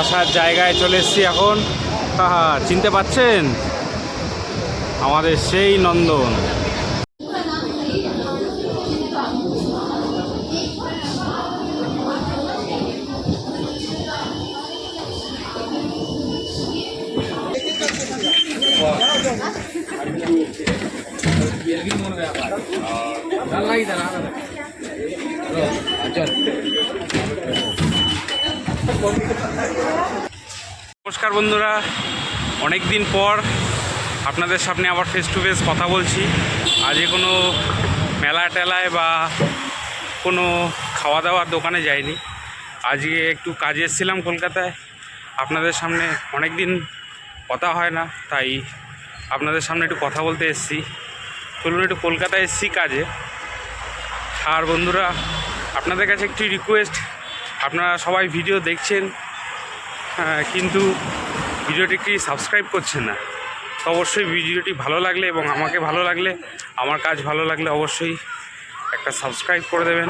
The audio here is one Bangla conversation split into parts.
ভালোবাসার জায়গায় চলে এসেছি এখন। হাহা, চিনতে পাচ্ছেন? আমাদের সেই নন্দন। নমস্কার বন্ধুরা। অনেক দিন পর আপনাদের সামনে আবার ফেস টু ফেস কথা বলছি। আজকে কোনো মেলা টেলায় বা কোনো খাওয়া দাওয়ার দোকানে যাইনি। আজকে একটু কাজে এসেছিলাম কলকাতায়। আপনাদের সামনে অনেক দিন কথা হয় না, তাই আপনাদের সামনে একটু কথা বলতে এসেছি। চলুন একটু কলকাতায় এসেছি কাজে। আর বন্ধুরা, আপনাদের কাছে একটি রিকোয়েস্ট আপনারা সবাই ভিডিও দেখছেন হ্যাঁ, কিন্তু ভিডিওটি কি সাবস্ক্রাইব করছেন না? অবশ্যই ভিডিওটি ভালো লাগলে এবং আমাকে ভালো লাগলে আমার কাজ ভালো লাগলে অবশ্যই একটা সাবস্ক্রাইব করে দেবেন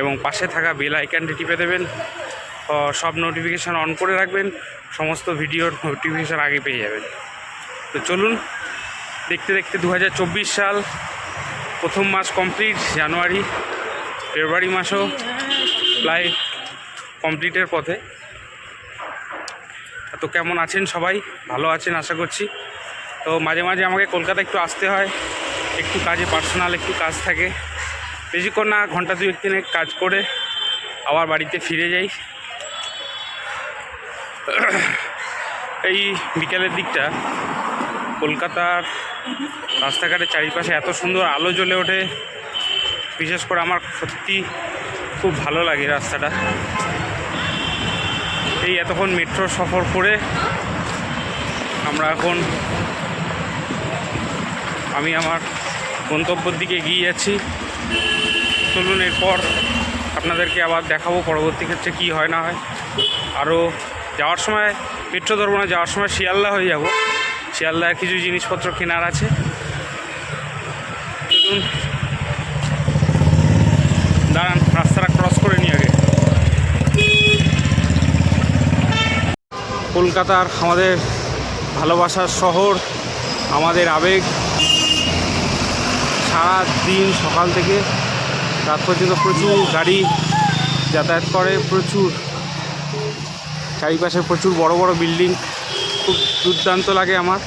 এবং পাশে থাকা বেল আইকনটি টিপে দেবেন। সব নোটিফিকেশান অন করে রাখবেন সমস্ত ভিডিওর নোটিফিকেশান আগে পেয়ে যাবেন। তো চলুন দেখতে দেখতে দু হাজার চব্বিশ সাল প্রথম মাস কমপ্লিট জানুয়ারি ফেব্রুয়ারি মাসও প্রায় কমপ্লিটের পথে। তো কেমন আছেন সবাই? ভালো আছেন, আশা করছি। তো মাঝে মাঝে আমাকে কলকাতা একটু আসতে হয়। একটু কাজে পার্সোনাল একটু কাজ থাকে। বেশিক্ষণ না, ঘণ্টা দুই তিনে কাজ করে আবার বাড়িতে ফিরে যাই। এই বিকেলের দিকটা, কলকাতার রাস্তাঘাটের চারিপাশে এত সুন্দর আলো জ্বলে ওঠে। বিশেষ করে আমার সত্যি খুব ভালো লাগে রাস্তাটা। এই এতক্ষণ মেট্রো সফর করে আমরা এখন আমি আমার গন্তব্যের দিকে এগিয়ে যাচ্ছি। চলুন এরপর আপনাদেরকে আবার দেখাবো পরবর্তী ক্ষেত্রে কী হয় না হয়। আরও যাওয়ার সময় মেট্রো ধরবো না যাওয়ার সময় শিয়ালদা হয়ে যাব। শিয়ালদার কিছু জিনিসপত্র কেনার আছে। চলুন দাঁড়ান রাস্তাটা ক্রস করে নিয়ে আগে কলকাতার আমাদের ভালোবাসার শহর, আমাদের আবেগ সারা দিন সকাল থেকে রাত পর্যন্ত প্রচুর গাড়ি যাতায়াত করে, প্রচুর চারিপাশে প্রচুর বড় বড় বিল্ডিং, খুব দুর্দান্ত লাগে আমার।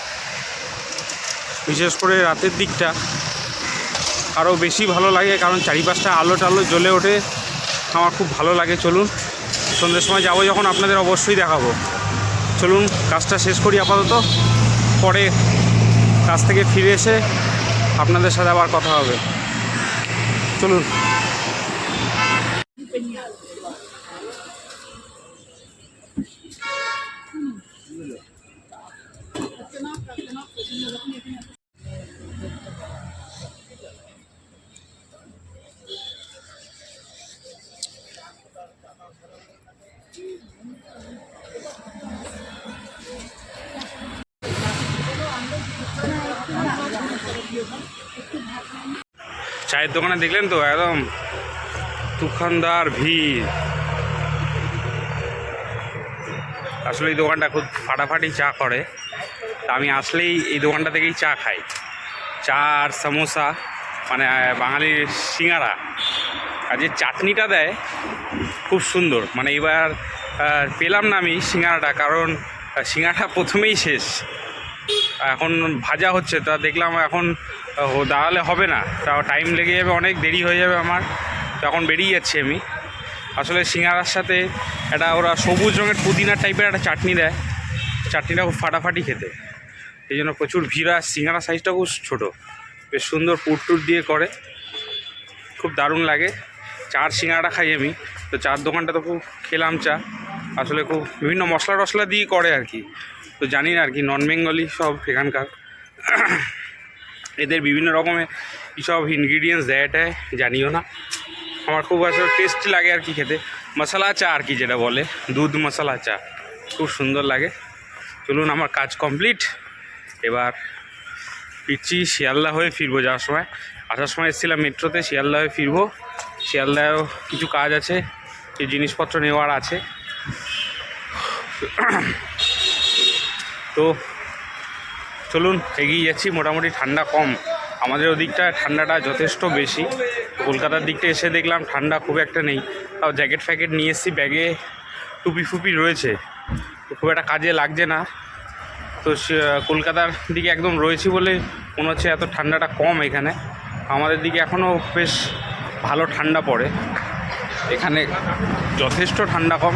বিশেষ করে রাতের দিকটা আরও বেশি ভালো লাগে, কারণ চারিপাশটা আলো টালো জ্বলে ওঠে। আমার খুব ভালো লাগে, চলুন। সন্ধ্যের সময় যাব যখন, আপনাদের অবশ্যই দেখাবো। চলুন, কাজটা শেষ করি আপাতত। পরে কাজ থেকে ফিরে এসে আপনাদের সাথে আবার কথা হবে। চলুন। চায়ের দোকানে দেখলেন তো, একদম তুফানদার ভিড়। আসলে এই দোকানটা খুব ফাটাফাটি চা করে। তা আমি আসলেই এই দোকানটা থেকেই চা খাই। চা আর সমোসা মানে বাঙালির সিঙ্গারা। আর যে চাটনিটা দেয়, খুব সুন্দর। মানে এবার পেলাম না আমি সিঙ্গারাটা, কারণ সিঙ্গারাটা প্রথমেই শেষ। এখন ভাজা হচ্ছে, তা দেখলাম এখন দাঁড়ালে হবে না। তাও টাইম লেগে যাবে, অনেক দেরি হয়ে যাবে আমার। তখন বেরিয়ে যাচ্ছি আমি। আসলে সিঙ্গারার সাথে একটা ওরা সবুজ রঙের পুদিনা টাইপের একটা চাটনি দেয়। চাটনিটা খুব ফাটাফাটি খেতে। এই জন্য প্রচুর ভিড়, আর সিঙ্গারা সাইজটা খুব ছোটো। বেশ সুন্দর পুর টুর দিয়ে করে। খুব দারুণ লাগে। চার সিঙ্গারা খাই আমি। তো চার দোকানটা তো খুব খেলাম চা। আসলে খুব বিভিন্ন মশলা টশলা দিয়ে করে আর কি। তো জানি না আর কি নন বেঙ্গলি সব এখানকার। এদের বিভিন্ন রকমের সব ইনগ্রিডিয়েন্টস দেয় এটায় জানিও না। আমার খুব আসলে টেস্টি লাগে আর কি খেতে। মশলা চা আর কি যেটা বলে, দুধ মশলা চা। খুব সুন্দর লাগে। চলুন আমার কাজ কমপ্লিট এবার ফিরছি শিয়ালদা হয়ে ফিরবো যাওয়ার সময়। আসার সময় এসেছিলাম মেট্রোতে, শিয়ালদা হয়ে ফিরবো। শিয়ালদায়ও কিছু কাজ আছে, কিছু জিনিসপত্র নেওয়ার আছে। তো চলুন এগিয়ে যাচ্ছি। মোটামুটি ঠান্ডা কম। আমাদের ওদিকটা ঠান্ডাটা যথেষ্ট বেশি। কলকাতার দিকটা এসে দেখলাম ঠান্ডা খুব একটা নেই। তাও জ্যাকেট ফ্যাকেট নিয়ে এসেছি ব্যাগে টুপি ফুপি রয়েছে। খুব একটা কাজে লাগছে না। তো কলকাতার দিকে একদম রয়েছি বলে মনে হচ্ছে এত ঠান্ডাটা কম এখানে। আমাদের দিকে এখনও বেশ ভালো ঠান্ডা পড়ে। এখানে যথেষ্ট ঠান্ডা কম।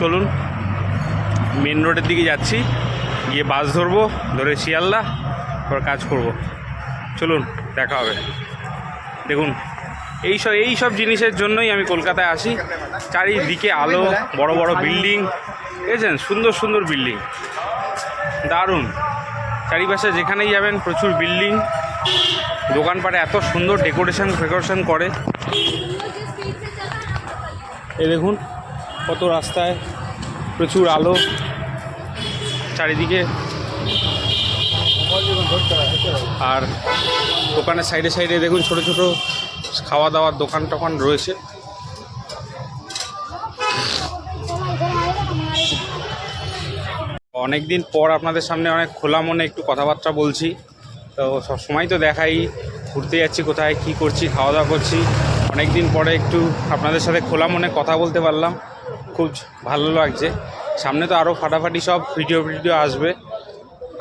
চলুন মেন রোডের দিকে যাচ্ছি, গিয়ে বাস ধরবো, ধরে শিয়ালদা, তারপর কাজ করব। চলুন, দেখা হবে। দেখুন, এই সব এই সব জিনিসের জন্যই আমি কলকাতায় আসি। চারিদিকে আলো, বড় বড় বিল্ডিং বুঝেছেন সুন্দর সুন্দর বিল্ডিং। দারুণ। চারিপাশে যেখানেই যাবেন, প্রচুর বিল্ডিং। দোকানপাটে এত সুন্দর ডেকোরেশন, ফেকোরেশন করে। এই দেখুন, কত রাস্তায় প্রচুর আলো। চারিদিকে। আর দোকানের সাইডে সাইডে দেখুন ছোট ছোট খাওয়া দাওয়ার দোকান টোকান রয়েছে। অনেক দিন পর আপনাদের সামনে অনেক খোলা মনে একটু কথাবার্তা বলছি। তো সবসময় তো দেখাই, ঘুরতে যাচ্ছি কোথায়, কি করছি, খাওয়া দাওয়া করছি। অনেক দিন পরে একটু আপনাদের সাথে খোলা মনে কথা বলতে পারলাম। খুব ভালো লাগছে। সামনে তো আরও ফাটাফাটি সব ভিডিও ভিডিও আসবে।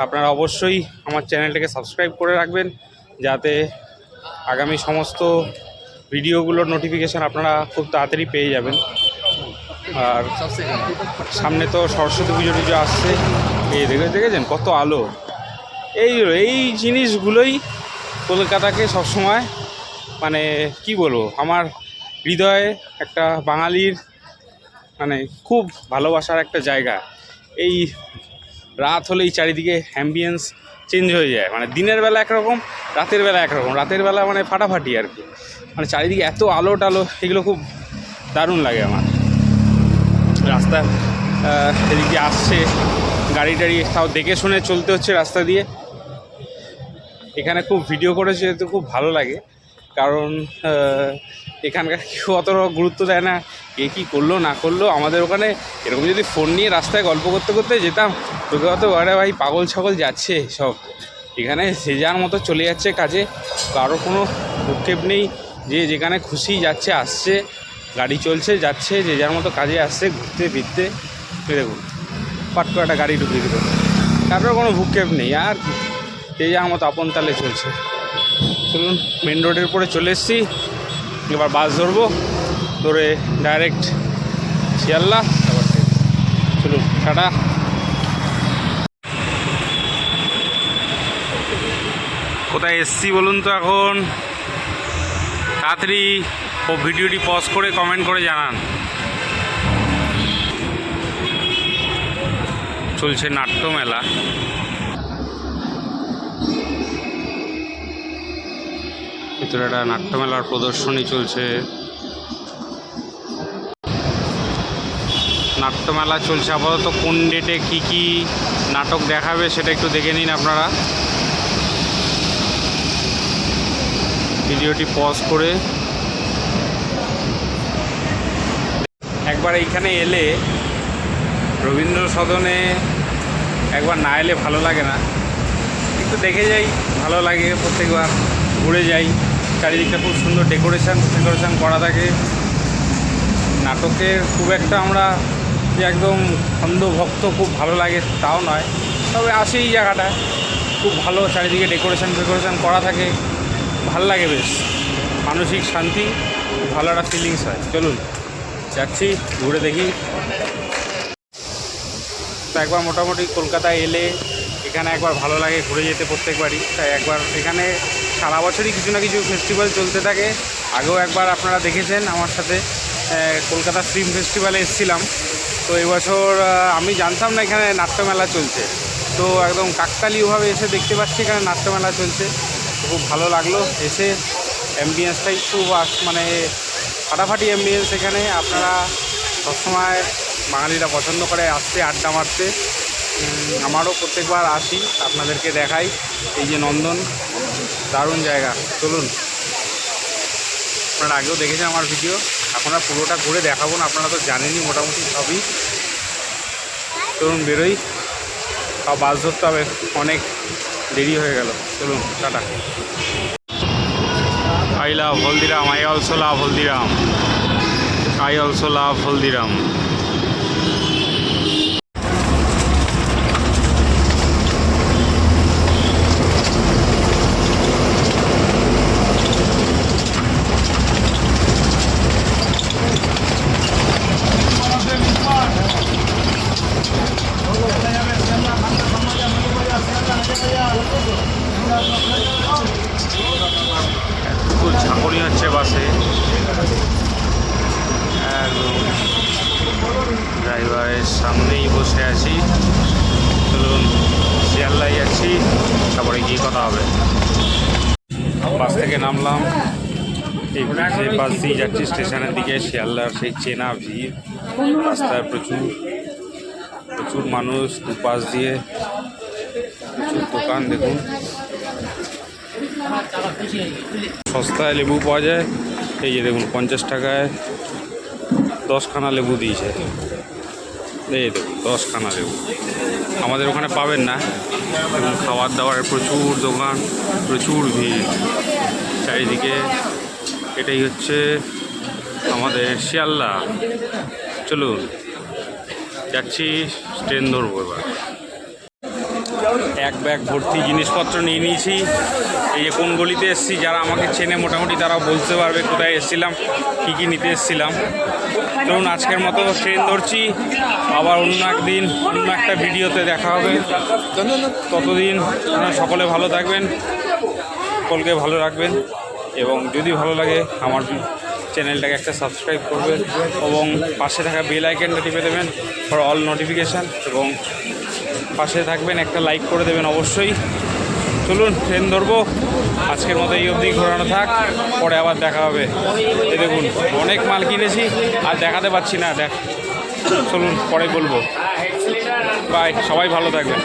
আপনারা অবশ্যই আমার চ্যানেলটাকে সাবস্ক্রাইব করে রাখবেন, যাতে আগামী সমস্ত ভিডিওগুলোর নোটিফিকেশান আপনারা খুব তাড়াতাড়ি পেয়ে যাবেন। আর সামনে তো সরস্বতী পুজো টুজো আসছে। এই দেখে দেখেছেন কত আলো? এই এই জিনিসগুলোই কলকাতাকে সবসময় মানে কি বলব? আমার হৃদয়ে একটা বাঙালির মানে খুব ভালোবাসার একটা জায়গা। এই রাত হলেই চারিদিকে অ্যাম্বিয়েন্স চেঞ্জ হয়ে যায়। মানে দিনের বেলা একরকম, রাতের বেলা একরকম। রাতের বেলা মানে ফাটাফাটি আর কি। মানে চারিদিকে এত আলো টালো এগুলো খুব দারুণ লাগে আমার। রাস্তা এদিকে আসছে, গাড়ি টাড়ি তাও দেখে শুনে চলতে হচ্ছে রাস্তা দিয়ে। এখানে খুব ভিডিও করেছে তো খুব ভালো লাগে। কারণ এখানকার কেউ অত গুরুত্ব দেয় না, কে কী করল, না করল, আমাদের ওখানে এরকম যদি ফোন নিয়ে রাস্তায় গল্প করতে করতে যেতাম, তোকে অত আরে ভাই পাগল ছাগল যাচ্ছে সব। এখানে সে যার মতো চলে যাচ্ছে কাজে, কারও কোনো ভূক্ষেপ নেই, যে যেখানে খুশি যাচ্ছে, আসছে, গাড়ি চলছে, যাচ্ছে, যে যার মতো কাজে আসছে, ঘুরতে ফিরতে। দেখুন, পাট করে একটা গাড়ি ঢুকিয়ে দিল। তারপরে কোনো ভূক্ষেপ নেই, আর যে যার মতো আপন তালে চলছে। চলুন মেন রোডের উপরে চলে এসেছি। এবার বাস ধরবো। ধরে ডাইরেক্ট শিয়াল্লা তারপর চলুন, টাটা। কোথায় এসছি বলুন তো এখন? তাড়াতাড়ি ও ভিডিওটি পজ করে কমেন্ট করে জানান। চলছে নাট্যমেলা। ভিতরে একটা নাট্যমেলার প্রদর্শনী চলছে। নাট্যমেলা চলছে। আপাতত কোন ডেটে কি কি নাটক দেখাবে সেটা একটু দেখে নিন আপনারা। ভিডিওটি পজ করে। একবার এইখানে এলে রবীন্দ্র সদনে একবার না এলে ভালো লাগে না। একটু দেখে যাই, ভালো লাগে প্রত্যেকবার, ঘুরে যাই। চারিদিকটা খুব সুন্দর ডেকোরেশন ডেকোরেশন করা থাকে। নাটকের খুব একটা আমরা একদম অন্ধভক্ত খুব ভালো লাগে তাও নয়। তবে আসে এই জায়গাটা। খুব ভালো চারিদিকে ডেকোরেশন ফেকোরেশন করা থাকে। ভালো লাগে বেশ। মানসিক শান্তি, ভালো একটা ফিলিংস হয়। চলুন, যাচ্ছি, ঘুরে দেখি। একবার মোটামুটি কলকাতায় এলে এখানে একবার ভালো লাগে ঘুরে যেতে প্রত্যেকবারই। তাই একবার এখানে সারা বছরই কিছু না কিছু ফেস্টিভ্যাল চলতে থাকে। আগেও একবার আপনারা দেখেছেন আমার সাথে কলকাতা ফিল্ম ফেস্টিভ্যালে এসেছিলাম। তো এবছর আমি জানতাম না এখানে নাট্যমেলা চলছে। তো একদম কাকতালীয়ভাবে এসে দেখতে পাচ্ছি এখানে নাট্যমেলা চলছে। খুব ভালো লাগল এসে। অ্যাম্বিয়েন্সটাই খুব আস- মানে ফাটাফাটি অ্যাম্বিয়েন্স এখানে। আপনারা সবসময় বাঙালিরা পছন্দ করে আসতে, আড্ডা মারতে। আমারও প্রত্যেকবার আসি, আপনাদেরকে দেখাই। এই যে নন্দন দারুণ জায়গা। চলুন। আপনারা আগেও দেখেছেন আমার ভিডিও আপনারা পুরোটা ঘুরে দেখাবো না, আপনারা তো জানেনই মোটামুটি সবই। চলুন বেরোই। সব বাস ধরতে হবে। অনেক দেরি হয়ে গেল। চলুন, tata. I love Haldiram, I also love Haldiram. I also love Haldiram full ঝাঁকুনি হচ্ছে বাসে একদম ড্রাইভারের সামনেই বসে আছি। চলুন, শিয়ালদায় যাচ্ছি, তারপরে গিয়ে কথা হবে। বাস থেকে নামলাম। এই বাস দিয়ে যাচ্ছি স্টেশনের দিকে, শিয়ালদার সেই চেনা ভিড়। রাস্তায় প্রচুর প্রচুর মানুষ, দুপাশ দিয়ে প্রচুর দোকান, দেখুন। সস্তায় লেবু পাওয়া যায়। এই যে দেখুন, পঞ্চাশ টাকায় দশখানা লেবু দিয়েছে। এই দেখুন দশখানা লেবু আমাদের ওখানে পাবেন না। এবং খাবার দাবারের প্রচুর দোকান, প্রচুর ভিড়। চারিদিকে এটাই হচ্ছে আমাদের শিয়ালদা। চলুন, যাচ্ছি ট্রেন ধরবো এবার। এক ব্যাগ ভর্তি জিনিসপত্র নিয়ে নিয়েছি। এই যে কোন গলিতে এসেছি, যারা আমাকে চেনে মোটামুটি তারা বলতে পারবে কোথায় এসেছিলাম, কী কী নিতে এসেছিলাম। ধরুন আজকের মতো ট্রেন ধরছি, আবার অন্য একদিন, অন্য একটা ভিডিওতে দেখা হবে। ততদিন সকলে ভালো থাকবেন, সকলকে ভালো রাখবেন, এবং যদি ভালো লাগে আমার চ্যানেলটাকে একটা সাবস্ক্রাইব করবেন, এবং পাশে থাকা বেল আইকনটা টিপে দেবেন ফর অল নোটিফিকেশান এবং পাশে থাকবেন একটা লাইক করে দেবেন অবশ্যই। চলুন, ট্রেন ধরবো। আজকের মতো এই অবধি ঘোরানো থাক, পরে আবার দেখা হবে। এই দেখুন, অনেক মাল কিনেছি, আর দেখাতে পাচ্ছি না, দেখ। চলুন, পরে বলব। বাই সবাই ভালো থাকবেন।